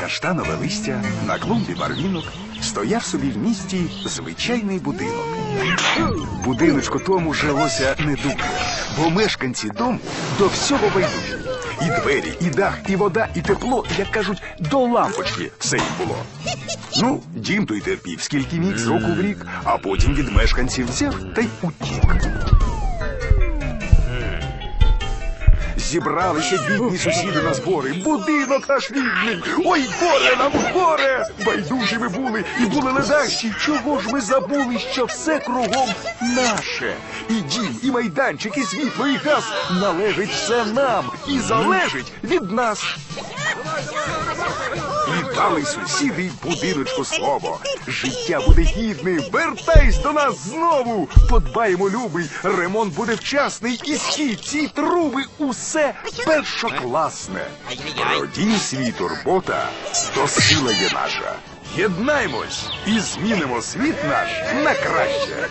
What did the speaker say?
каштанове листя, на клумбі барвінок, стояв собі в місті звичайний будинок. Будиночку тому жилося не бо мешканці дому до всього байдужі. І двері, і дах, і вода, і тепло, як кажуть, до лампочки все їм було. Ну, дім той терпів, скільки міг з року в рік, а потім від мешканців взяв та й утік. Зібралися бідні сусіди на збори. Будинок наш рідний. Ой, горе нам горе! Байдужі ми були і були ледащі. Чого ж ми забули, що все кругом наше? І дім, і майданчик, і світло, і газ належить все нам і залежить від нас. І дали сусіди й будиночку слово. Життя буде гідне, вертайся до нас знову. Подбаємо, любий, ремонт буде вчасний, і схід, ці труби, усе першокласне. Про дім свій турбота, то сила є наша. Єднаймось і змінимо світ наш на краще.